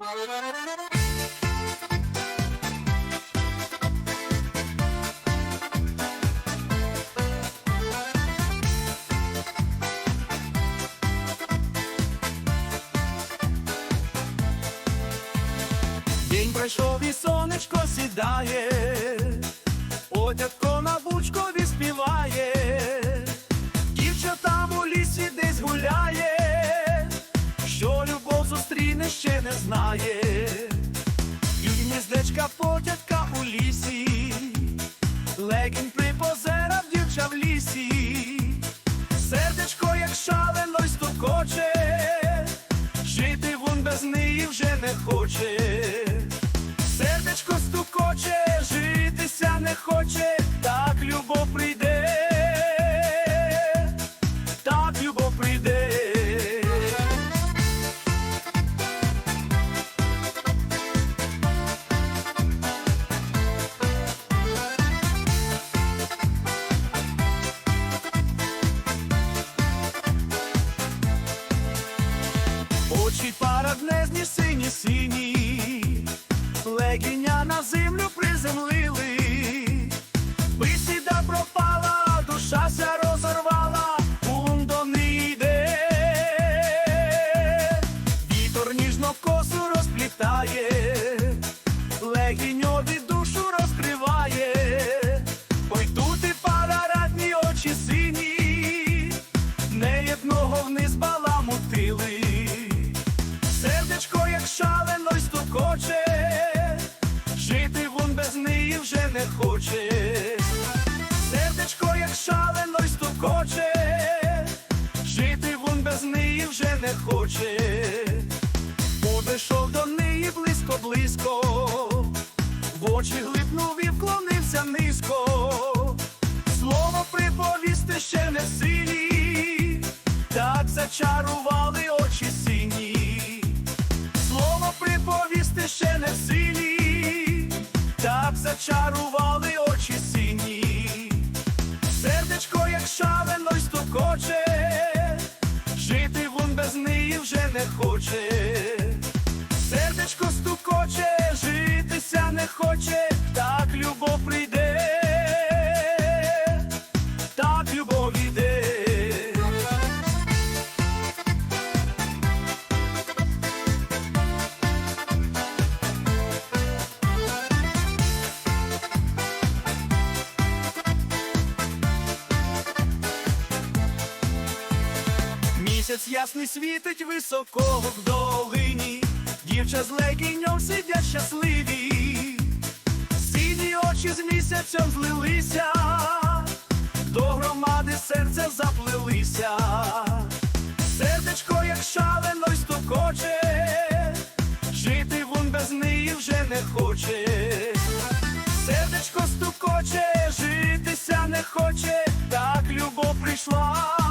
День пройшов і сонечко сідає, любов ще не знає,Ють гніздечка потятка у лісі, легінь припозерав дівча в лісі, сердечко, як шалено й стукоче, жити вон без неї вже не хоче. Сердечко стукоче, житися не хоче, параднезні, сині, сині, легіня на землю приземлили, бесіда пропала, душа ся розорвала, ум до не йде, вітер ніжно косу розплітає, вже не хоче. Сердечко, як шалено й стукоче, жити вон без неї вже не хоче. Подійшов до неї близько-близько, в очі глипнув і вклонився низько. Слово приповісти ще не силі, так зачарували очі сині. Слово приповісти ще не силі, зачарували очі сині. Сердечко, як шалено й стукоче, жити вон без неї вже не хоче. Місяць ясний світить високо в долині, дівча з легіньом сидять щасливі, сині очі з місяцем злилися, до громади серця заплелися, сердечко, як шалено й стукоче, жити вон без неї вже не хоче. Сердечко стукоче, житися не хоче, так любов прийшла.